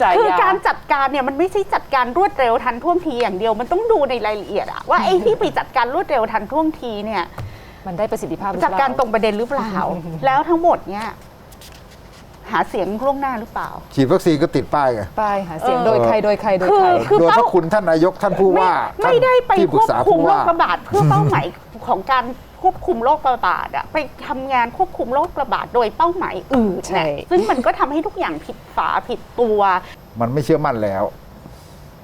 จ่ายคือยาการจัดการเนี่ยมันไม่ใช่จัดการรวดเร็วทันท่วงทีอย่างเดียวมันต้องดูในรายละเอียดอะว่าไอ้ที่ไปจัดการรวดเร็วทันท่วงทีเนี่ยมันได้ประสิทธิภาพหรือจัดเปล่การตรงประเด็นหรือเปล่า แล้วทั้งหมดเนี่ยหาเสียงล่วงหน้าหรือเปล่า ฉีดวัคซีนก็ติดป้ายไงป้ายหาเสียงเออโดยใครโดยใครโดยคือใคร คือ โดยพเป้า ระคุณท่านนายกท่านผู้ว่าไม่ไม่ได้ไปท่านที่ปครึวกบษาคุมผู้โรว่า คระบาดเพื่อเป้าหมายของการ ควบคุมโรคระบาดอะไปทำงานควบคุมโรคระบาดโดยเป้าหมายอื่นใช่เนี่ยซึ่งมันก็ทำให้ทุกอย่างผิดฝาผิดตัว มันไม่เชื่อมั่นแล้ว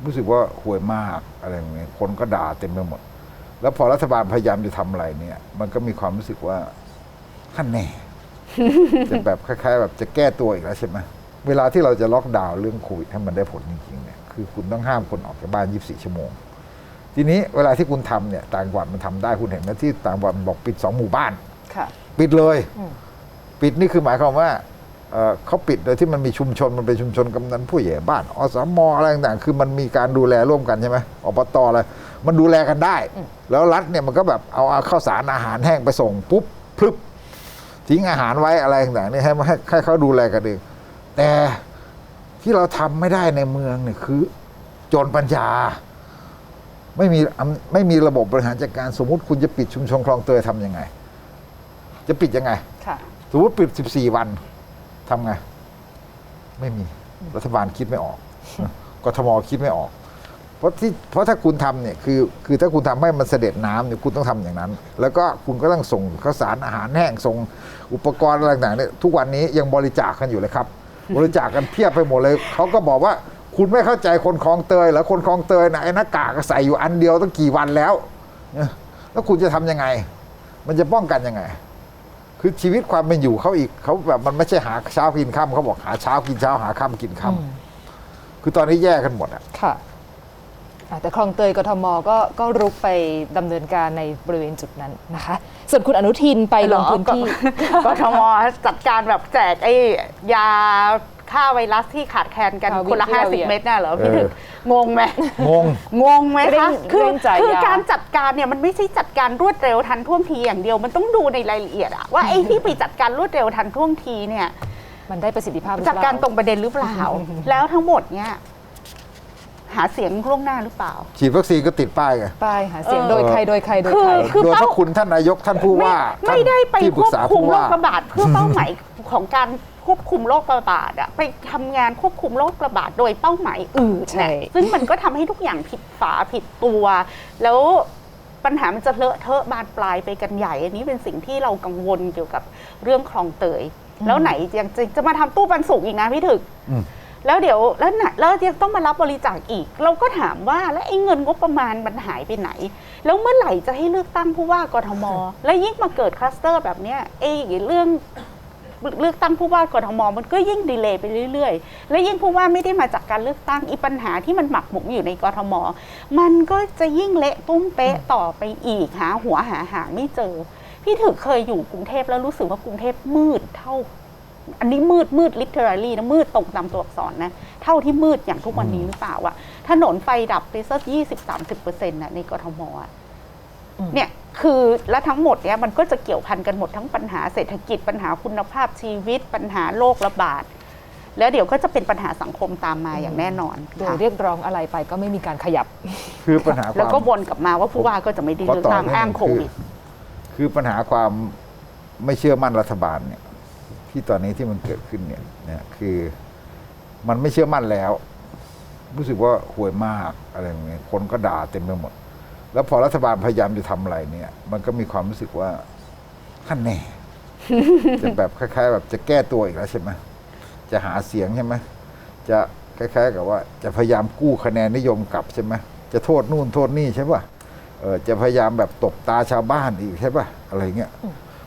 รู้สึกว่าห่วยมากอะไรอย่างเงี้ยคนก็ด่าเต็มไปหมด แล้วพอรัฐบาลพยายามจะทำอะไรเนี่ย มันก็มีความรู้สึกว่าท่านแน่จะแบบคล้าย ๆ แบบจะแก้ตัวอีกแล้วใช่ไหมเวลาที่เราจะล็อกดาวน์เรื่องโควิดให้มันได้ผลจริงๆเนี่ยคือคุณต้องห้ามคนออกจากบ้าน 24 ชั่วโมง ทีนี้เวลาที่คุณทำเนี่ยต่างจังหวัดมันทำได้คุณเห็นไหมที่ต่างจังหวัดมันบอกปิดสองหมู่บ้านค่ะปิดเลยอืมปิดนี่คือหมายความว่าเอ่อเขาปิดโดยที่มันมีชุมชนมันเป็นชุมชนกำนันผู้ใหญ่บ้านอสมอะไรต่างๆ คือมันมีการดูแลร่วมกันใช่ไหมอบตอะไรมันดูแลกันได้ แล้วรัฐเนี่ยมันก็แบบเอาเอาข้าวสารอาหารแห้งไปส่งปุ๊บพลึบทิ้งอาหารไว้อะไรต่างๆนี่ให้ให้ให้เขาดูแลกันเองแต่ที่เราทำไม่ได้ในเมืองเนี่ยคือโจรปัญญา ไม่มีอำไม่มีระบบบริหารจัดการสมมุติคุณจะปิดชุมชนคลองเตยทำยังไง จะปิดยังไงค่ะสมมติปิด 14 วันทำไง ไม่มีรัฐบาลคิดไม่ออกกทมคิดไม่ออก เพราะที่เพราะถ้าคุณทำเนี่ยคือคือถ้าคุณทำให้มันเสด็จน้ำเนี่ยคุณต้องทำอย่างนั้น แล้วก็คุณก็ต้องส่งข้าวสารอาหารแห้งส่งอุปกรณ์อะไรต่างๆเนี่ยทุกวันนี้ยังบริจาคกันอยู่เลยครับ บริจาคกันเพียบไปหมดเลยเขาก็บอกว่า คุณไม่เข้าใจคนคลองเตยเหรอคนคลองเตยนะไอ้หน้ากากก็ใส่อยู่อันเดียวตั้งกี่วันแล้วเนี่ยแล้วคุณจะทำยังไง มันจะป้องกันยังไง คือชีวิตความเป็นอยู่เขาอีกเขาแบบมันไม่ใช่หาเช้ากินค่ำเขาบอกหาเช้ากินเช้าหาค่ำกินค่ำคือตอนนี้แย่กันหมดอะค่ะอะแต่คลองเตยกทมก็ก็รุกไปดำเนินการในบริเวณจุดนั้นนะคะ ส่วนคุณอนุทินไปลงพื้นที่กทมจัดการแบบแจกไอ้ยา ฆ่าไวรัสที่ขาดแคลนกันฟาวิคนละพิลาเวีย50 เม็ดน่ะเหรอพี่เออถึกงงไหม งง งงไหมเร่คะงคือเร่งจ่ายคือยา การจัดการเนี่ยมันไม่ใช่จัดการรวดเร็วทันท่วงทีอย่างเดียว มันต้องดูในรายละเอียดอะว่าไอ้ที่ไปจัดการรวดเร็วทันท่วงทีเนี่ย มันได้ประสิทธิภาพหรือจัดเปล่าการตรงประเด็นหรือเปล่า แล้วทั้งหมดเนี่ยหาเสียงล่วงหน้าหรือเปล่า ฉีดวัคซีนก็ติดป้ายไงป้ายหาเสียงเออ โดยใครโดยใครโดยคือใคร คือ โดยพเป้าระคุณท่านนายกท่านผู้ว่าไม่ไม่ได้ไปท่านที่ปครึวกบษาคุมผู้โรว่า คระบาดเพื่อเป้าหมายของการ ควบคุมโรคระบาดอะไปทำงานควบคุมโรคระบาดโดยเป้าหมายอื่นใช่เนี่ยซึ่งมันก็ทำให้ทุกอย่างผิดฝาผิดตัว แล้วปัญหามันจะเลอะเทอะบานปลายไปกันใหญ่ อันนี้เป็นสิ่งที่เรากังวลเกี่ยวกับเรื่องคลองเตย แล้วไหนยังจะจะมาทำตู้ปันสุกอีกนะพี่ถึกอืมแล้วเดี๋ยวแล้วน่ะแล้วยังต้องมารับบริจาคอีก เราก็ถามว่าแล้วไอ้เงินงบประมาณมันหายไปไหน แล้วเมื่อไหร่จะให้เลือกตั้งผู้ว่ากทม แล้วยิ่งมาเกิดคลัสเตอร์แบบเนี้ยไอ้เรื่อง เลือกตั้งผู้ว่ากทมมันก็ยิ่งดีเลย์ไปเรื่อยๆ และยิ่งผู้ว่าไม่ได้มาจากการเลือกตั้งอีปัญหาที่มันหมักหมมอยู่ในกทม มันก็จะยิ่งเละตุ้มเป๊ะต่อไปอีกหาหัวหาหางไม่เจอ พี่ถึกเคยอยู่กรุงเทพแล้วรู้สึกว่ากรุงเทพมืดเท่า อันนี้มืดมืด literally นะมืดตรงตามตัวอักษรนะเท่าที่มืดอย่างทุกวันนี้หรือเปล่าอะถนนไฟดับไปสักยี่สิบสามสิบเปอร์เซ็นต์ะในกทมอะอืมเนี่ย คือและทั้งหมดเนี่ยมันก็จะเกี่ยวพันกันหมดทั้งปัญหาเศรษฐกิจปัญหาคุณภาพชีวิต ปัญหาโรคระบาด แล้วเดี๋ยวก็จะเป็นปัญหาสังคมตามมาอย่างแน่นอนโดยค่ะเรียกร้องอะไรไปก็ไม่มีการขยับ คือปัญหาควาแล้วมก็วนกลับมาว่าผู้ว่าก็จะไม่ได้ขอเลือกต่อตั้งนิดนึงอ้างโคคือวิด คือปัญหาความไม่เชื่อมั่นรัฐบาลเนี่ยที่ตอนนี้ที่มันเกิดขึ้นเนี่ยนะคือมันไม่เชื่อมั่นแล้ว รู้สึกว่าห่วยมากอะไรอย่างเงี้ยคนก็ด่าเต็มไปหมด แล้วพอรัฐบาลพยายามจะทำอะไรเนี่ย มันก็มีความรู้สึกว่าท่านแน่ จะแบบคล้าย ๆ แบบจะแก้ตัวอีกแล้วใช่ไหมจะหาเสียงใช่ไหมจะคล้าย ๆ กับว่า จะพยายามกู้คะแนนนิยมกลับใช่ไหมจะโทษนู่นโทษนี่ใช่ป่ะเออจะพยายามแบบตบตาชาวบ้านอีกใช่ป่ะอะไรเงี้ย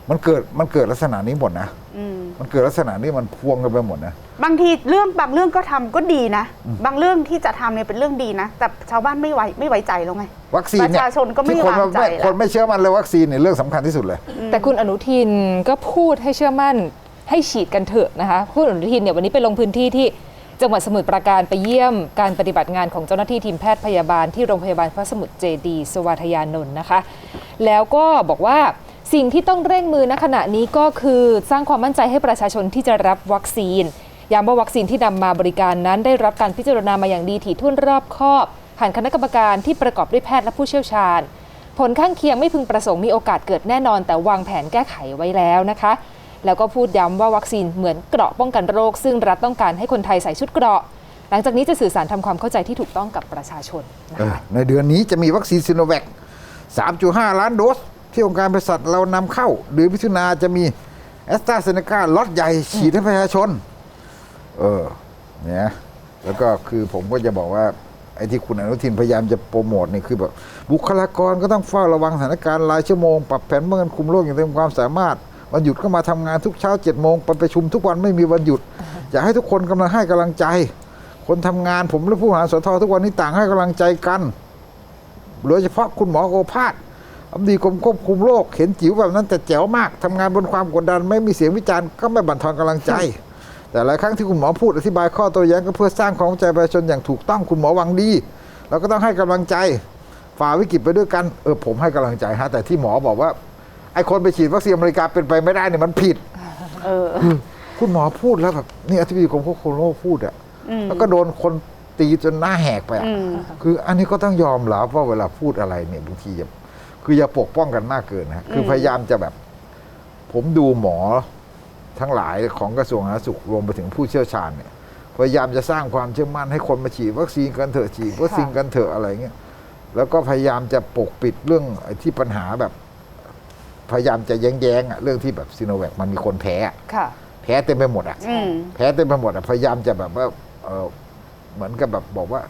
มันเกิดมันเกิดลักษณะนี้หมดนะอืม มันเกิดลักษณะนี้มันพวงกันไปหมดนะ บางทีเรื่องบางเรื่องก็ทำก็ดีนะ บางเรื่องที่จะทำเนี่ยเป็นเรื่องดีนะ แต่ชาวบ้านไม่ไว้ไม่ไว้ใจแล้วไงวัคซีนเนี่ยประชาชนก็ไม่ที่คนวางใจไม่แล้วคนไม่เชื่อมันเลยวัคซีนเนี่ยเรื่องสำคัญที่สุดเลย แต่คุณอนุทินก็พูดให้เชื่อมั่นให้ฉีดกันเถอะนะคะคุณอนุทินเนี่ยวันนี้ไปลงพื้นที่ที่จังหวัดสมุทรปราการไปเยี่ยมการปฏิบัติงานของเจ้าหน้าที่ทีมแพทย์พยาบาลที่โรงพยาบาลพระสมุทรเจดีย์สวัสยานนท์นะคะ แล้วก็บอกว่า สิ่งที่ต้องเร่งมือณขณะนี้ก็คือสร้างความมั่นใจให้ประชาชนที่จะรับวัคซีนย้ำว่าวัคซีนที่นำมาบริการนั้น ได้รับการพิจารณามาอย่างดีถี่ถ้วนรอบคอบผ่านคณะกรรมการที่ประกอบด้วยแพทย์และผู้เชี่ยวชาญ ผลข้างเคียงไม่พึงประสงค์มีโอกาสเกิดแน่นอน แต่วางแผนแก้ไขไว้แล้วนะคะ แล้วก็พูดย้ำว่าวัคซีนเหมือนเกราะป้องกันโรค ซึ่งรัฐต้องการให้คนไทยใส่ชุดเกราะ หลังจากนี้จะสื่อสารทำความเข้าใจที่ถูกต้องกับประชาชนนะคะในเดือนนี้จะมีวัคซีนซิโนแวค3.5 ล้านโดส ที่องค์การเภสัชเรานำเข้าเดือนมิถุนาจะมีแอสตราเซเนกาล็อตใหญ่ฉีดให้ประชาชน เออเนี่ยแล้วก็คือผมก็จะบอกว่า ไอ้ที่คุณอนุทินพยายามจะโปรโมทนี่คือแบบบุคลากรก็ต้องเฝ้าระวังสถานการณ์รายชั่วโมง ปรับแผนป้องคุมโรคอย่างเต็มความสามารถวันหยุดก็มาทำงานทุกเช้าเจ็ดโมงไปประชุมทุกวันไม่มีวันหยุด อยากให้ทุกคนกำลังให้กำลังใจ คนทำงานผมและผู้หารสททุกวันนี้ต่างให้กำลังใจกัน โดยเฉพาะคุณหมอโอภาส อำดีกรมควบคุมโรคเห็นจิ๋วแบบนั้นแต่แจ๋วมากทำงานบนความกดดันไม่มีเสียงวิจารณ์ก็ไม่บั่นทอนกำลังใจ แต่หลายครั้งที่คุณหมอพูดอธิบายข้อโต้แย้งก็เพื่อสร้างความเข้าใจประชาชนอย่างถูกต้องคุณหมอหวังดีเราก็ต้องให้กำลังใจฝ่าวิกฤตไปด้วยกันเออผมให้กำลังใจฮะแต่ที่หมอบอกว่าไอ้คนไปฉีดวัคซีนอเมริกาเป็นไปไม่ได้เนี่ยมันผิดเออคุณหมอพูดแล้วแบบนี่อธิบดีกรมควบคุมโรคพูดอะอืมแล้วก็โดนคนตีจนหน้าแหกไปอะอืมคืออันนี้ก็ต้องยอมรับว่าเวลาพูดอะไรเนี่ยบางทีอย่า คืออย่าปกป้องกันมากเกินนะคือพยายามจะแบบ ผมดูหมอทั้งหลายของกระทรวงสาธารณสุขรวมไปถึงผู้เชี่ยวชาญเนี่ยพยายามจะสร้างความเชื่อมั่นให้คนมาฉีดวัคซีนกันเถอะฉีดวัคซีนกันเถอะอะไรเงี้ยแล้วก็พยายามจะปกปิดเรื่องไอ้ที่ปัญหาแบบ พยายามจะแย้งๆอะเรื่องที่แบบซีโนแวคมันมีคนแพ้อะค่ะ แพ้เต็มไปหมดอะอืมแพ้เต็มไปหมดอะพยายามจะแบบว่าเออเหมือนกับแบบบอกว่า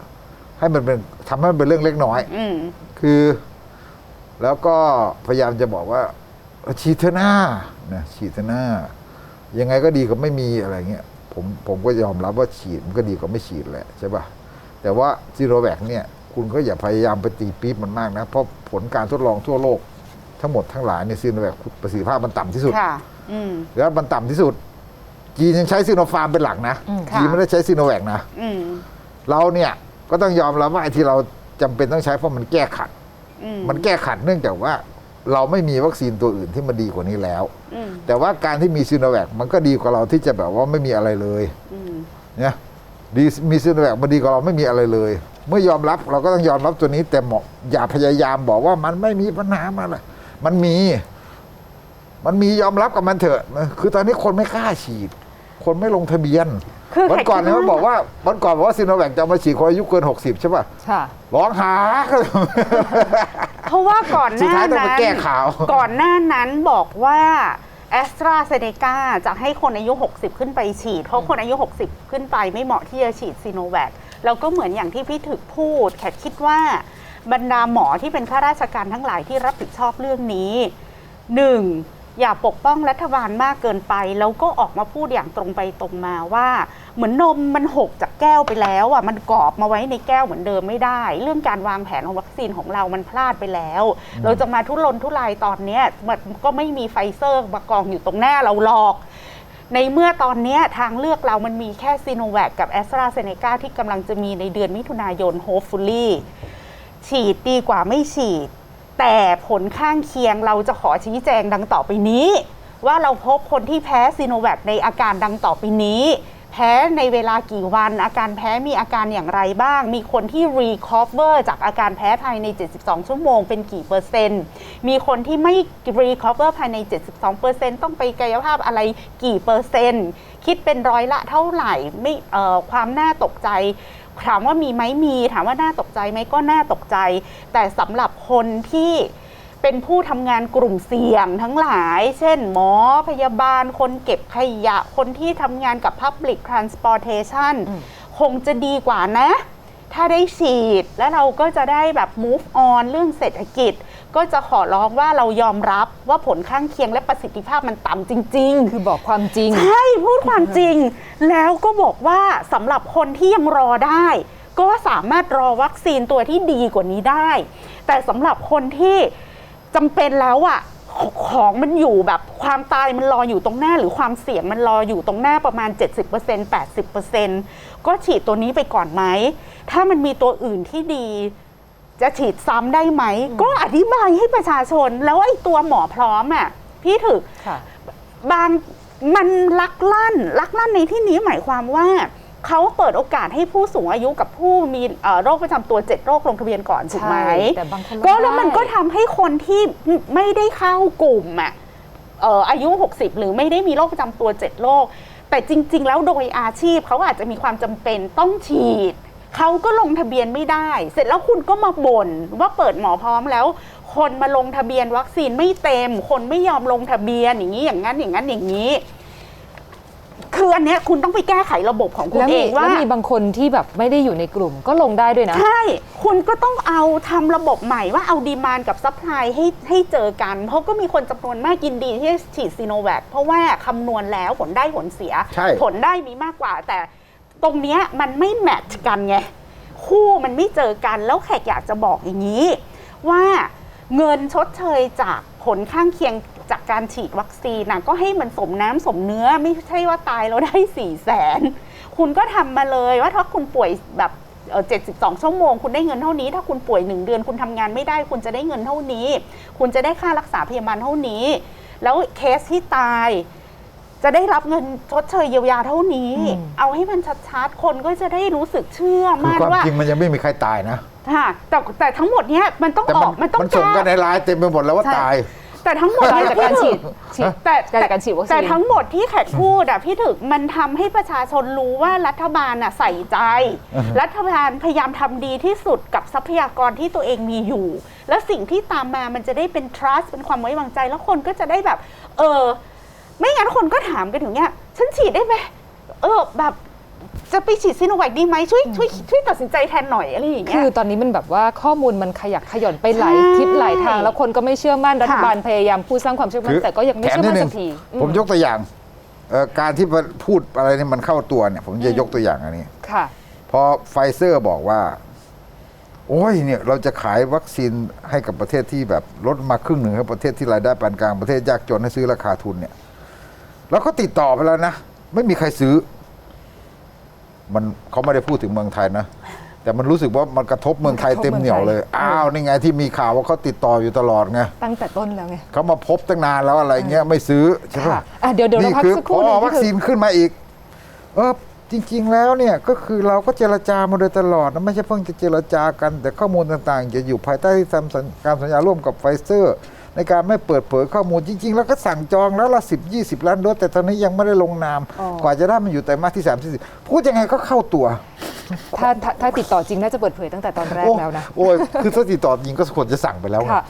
ให้มันเป็นทำให้มันเป็นเรื่องเล็กน้อยอืมคือ แล้วก็พยายามจะบอกว่าเออฉีดเถอะหน้านะฉีดเถอะหน้า ยังไงก็ดีกว่าไม่มีอะไรเงี้ยผมผมก็ยอมรับว่าฉีดมันก็ดีกว่าไม่ฉีดแหละใช่ป่ะแต่ว่าซีโรแวคเนี่ยคุณก็อย่าพยายามไปตีปี๊บมันมากนะ เพราะผลการทดลองทั่วโลก ทั้งหมดทั้งหลายเนี่ยซีโนแวคประสิทธิภาพมันต่ำที่สุดค่ะอืมแล้วมันต่ำที่สุด จีนยังใช้ซีโนฟาร์มเป็นหลักนะอืมค่ะจีนไม่ได้ใช้ซีโนแวคนะอืมเราเนี่ยก็ต้องยอมรับว่าไอ้ที่เราจำเป็นต้องใช้เพราะมันแก้ขัด อืม มันแก้ขัดเนื่องจากว่า เราไม่มีวัคซีนตัวอื่นที่มันดีกว่านี้แล้ว อืมแต่ว่าการที่มีซีโนแวคมันก็ดีกว่าเราที่จะแบบว่าไม่มีอะไรเลยอืมเนี่ยดีมีซีโนแวคมันดีกว่าเราไม่มีอะไรเลย เมื่อยอมรับเราก็ต้องยอมรับตัวนี้ แต่หมออย่าพยายามบอกว่ามันไม่มีปัญหามาเลยมันมี มันมียอมรับกับมันเถอะ คือตอนนี้คนไม่กล้าฉีด คนไม่ลงทะเบียน คือวันก่อนเนี่ยใครมันบอกว่าวันก่อนบอกว่าซีโนแวคจะเอามาฉีดคนอายุเกิน 60 ใช่ป่ะค่ะ ร้องหา เพราะว่าก่อนหสุดน้าท้ายต้องนั้มานแก้ข่าว ก่อนหน้านั้นบอกว่าแอสตราเซเนกาจะให้คนอายุ 60 ขึ้นไปฉีด เพราะคนอายุ 60 ขึ้นไปไม่เหมาะที่จะฉีดซีโนแวคแล้วก็เหมือนอย่างที่พี่ถึกพูด แขกคิดว่าบรรดาหมอที่เป็นข้าราชการทั้งหลายที่รับผิดชอบเรื่องนี้หนึ่ง อย่าปกป้องรัฐบาลมากเกินไปแล้วก็ออกมาพูดอย่างตรงไปตรงมาว่า เหมือนนมมันหกจากแก้วไปแล้วอะมันกรอบมาไว้ในแก้วเหมือนเดิมไม่ได้ เรื่องการวางแผนของวัคซีนของเรามันพลาดไปแล้ว เราจะมาทุรนทุรายตอนเนี้ยมันก็ไม่มีไฟเซอร์มากองอยู่ตรงหน้าเราหรอกในเมื่อตอนนี้ทางเลือกเรามันมีแค่ซีโนแวคกับแอสตราเซเนกาที่กำลังจะมีในเดือนมิถุนายน hopefully ฉีดดีกว่าไม่ฉีด แต่ผลข้างเคียงเราจะขอชี้แจงดังต่อไปนี้ ว่าเราพบคนที่แพ้ซีโนแวคในอาการดังต่อไปนี้ แพ้ในเวลากี่วัน อาการแพ้มีอาการอย่างไรบ้าง มีคนที่ recover จากอาการแพ้ภายใน 72 ชั่วโมงเป็นกี่เปอร์เซ็นต์ มีคนที่ไม่ recover ภายใน 72เปอร์เซ็นต์ต้องไปกายภาพอะไรกี่เปอร์เซ็นต์ คิดเป็นร้อยละเท่าไหร่ไม่เอ่อความน่าตกใจ ถามว่ามีไหมมีถามว่าน่าตกใจไหมก็น่าตกใจ แต่สำหรับคนที่เป็นผู้ทำงานกลุ่มเสี่ยงทั้งหลาย เช่น หมอพยาบาล คนเก็บขยะ คนที่ทำงานกับ Public Transportation อืมคงจะดีกว่านะ ถ้าได้ฉีดแล้วเราก็จะได้แบบ move on เรื่องเศรษฐกิจ ก็จะขอร้องว่าเรายอมรับว่าผลข้างเคียงและประสิทธิภาพมันต่ำจริง ๆ คือบอกความจริง ใช่พูดความจริง แล้วก็บอกว่าสำหรับคนที่ยังรอได้ ก็สามารถรอวัคซีนตัวที่ดีกว่านี้ได้ แต่สำหรับคนที่จำเป็นแล้วอะของมันอยู่แบบความตายมันรออยู่ตรงหน้า หรือความเสี่ยงมันรออยู่ตรงหน้าประมาณ 70% 80%ก็ฉีดตัวนี้ไปก่อนไหม ถ้ามันมีตัวอื่นที่ดี จะฉีดซ้ำได้ไหม ก็อธิบายให้ประชาชน แล้วไอ้ตัวหมอพร้อมอะพี่ถึกค่ะบางมันลักลั่นลักลั่นในที่นี้หมายความว่าเขาเปิดโอกาสให้ผู้สูงอายุกับผู้มีเอ่อโรคประจำตัว 7 โรคลงทะเบียนก่อนถูกไหมใช่แต่บางคนลงก็แล้วมันได้ก็ทำให้คนที่ไม่ได้เข้ากลุ่มอะเอ่ออายุ 60 หรือไม่ได้มีโรคประจำตัว 7 โรคแต่จริง ๆ แล้วโดยอาชีพเขาอาจจะมีความจำเป็นต้องฉีด เขาก็ลงทะเบียนไม่ได้ เสร็จแล้วคุณก็มาบ่นว่าเปิดหมอพร้อมแล้ว คนมาลงทะเบียนวัคซีนไม่เต็ม คนไม่ยอมลงทะเบียนอย่างนี้อย่างนั้นอย่างนั้นอย่างนี้ คืออันเนี้ยคุณต้องไปแก้ไขระบบของคุณแล้วเอมีงว่า แล้วมีบางคนที่แบบไม่ได้อยู่ในกลุ่มก็ลงได้ด้วยนะ ใช่ คุณก็ต้องเอาทำระบบใหม่ว่าเอาดีมานกับซัพพลายให้ให้เจอกัน เพราะก็มีคนจำนวนมากยินดีที่จะฉีดซีโนแวคเพราะว่าคำนวณแล้วผลได้ผลเสีย ใช่ ผลได้มีมากกว่า แต่ ตรงเนี้ยมันไม่แมทช์กันไง คู่มันไม่เจอกันแล้วแขกอยากจะบอกอย่างนี้ ว่าเงินชดเชยจากผลข้างเคียงจากการฉีดวัคซีนนะก็ให้มันสมน้ำสมเนื้อไม่ใช่ว่าตายแล้วได้สี่แสนคุณก็ทำมาเลยว่าถ้าคุณป่วยแบบเอ่อ72ชั่วโมง คุณได้เงินเท่านี้ ถ้าคุณป่วย1เดือนคุณทำงานไม่ได้ คุณจะได้เงินเท่านี้ คุณจะได้ค่ารักษาพยาบาลเท่านี้ แล้วเคสที่ตาย จะได้รับเงินชดเชยเยียวยาเท่านี้อืมเอาให้มันชัดๆ คนก็จะได้รู้สึกเชื่อคือมั่นความว่าจริงมันยังไม่มีใครตายนะค่ะแต่แต่ทั้งหมดเนี้ยมันต้องแต่อมัอกมันต้องมันส่งกันในไลน์เต็มไปหมดแล้วว่าใช่ตาย แต่ทั้งหมดตายเนี่ยจากการฉีดฉีดแต่ตายจากการฉีดวัคซีน แต่ทั้งหมดที่แขกพูดอะพี่ถึกมันทำให้ประชาชนรู้ว่ารัฐบาลอะใส่ใจ อือฮึ รัฐบาลพยายามทำดีที่สุดกับทรัพยากรที่ตัวเองมีอยู่ แล้วสิ่งที่ตามมามันจะได้เป็น trust เป็นความไว้วางใจ แล้วคนก็จะได้แบบ เออ ไม่งั้นคนก็ถามกันถึงเนี้ยฉันฉีดได้ไหมเออแบบจะไปฉีดซีโนแวคดีไหมช่วยช่วยช่วยตัดสินใจแทนหน่อยอะไรอย่างเงี้คืยอตอนนี้มันแบบว่าข้อมูลมันขยักขย่อนไปหลายใช่ทิศหลายทาง แล้วคนก็ไม่เชื่อมั่นรัฐค่ะบาลพยายามพูดสร้างความเชื่อมั่นคือแต่ก็ยังไม่แถมเชื่อนิมั่ดนนึสังกทีอืผมยกตัวอย่างเอ่อการที่พูดอะไรนี่มันเข้าตัวเนี่ย ผมจะยกตัวอย่างอันนี้ค่ะพอไฟเซอร์บอกว่า โอ้ยเนี่ยเราจะขายวัคซีนให้กับประเทศที่แบบลดมาครึ่งหนึ่งครับประเทศที่รายได้ปานกลางประเทศยากจนให้ซื้อราคาทุนเนี่ย แล้วก็ติดต่อไปแล้วนะ ไม่มีใครซื้อ มันเขาไม่ได้พูดถึงเมืองไทยนะ แต่มันรู้สึกว่ามันกระทบเมืองไทยมันกระทบเต็มเหนียวเลยเมืองไทยอ้าวนี่ไงที่มีข่าวว่าเขาติดต่ออยู่ตลอดไงตั้งแต่ต้นแล้วไงเขามาพบตั้งนานแล้วอะไรเงี้ยไม่ซื้อใช่ปะค่ะอะเดี๋ยวเดี๋ยวเรานี่พักคือสักคพรู่หนึองวัพี่คถึซีกนขึ้นมาอีก เออจริง ๆ แล้วเนี่ยก็คือเราก็เจรจามาโดยตลอดนะไม่ใช่เพิ่งจะเจรจากัน แต่ข้อมูลต่างๆ จะอยู่ภายใต้ที่ทำสัญการสัญญาร่วมกับไฟเซอร์ ในการไม่เปิดเผยข้อมูลจริง ๆ แล้วก็สั่งจองแล้วละสิบยี่สิบล้านโดสแต่ตอนนี้ยังไม่ได้ลงนามอ๋อกว่าจะได้มันอยู่แต่มาสที่สามที่สี่พูดยังไงก็เข้าตัวถ้าถ้าถ้าติดต่อจริงน่าจะเปิดเผยตั้งแต่ตอนแรกโอ้แล้วนะโอ้ยคือถ้าติดต่อจริงก็ควรจะสั่งไปแล้วไงค่ะ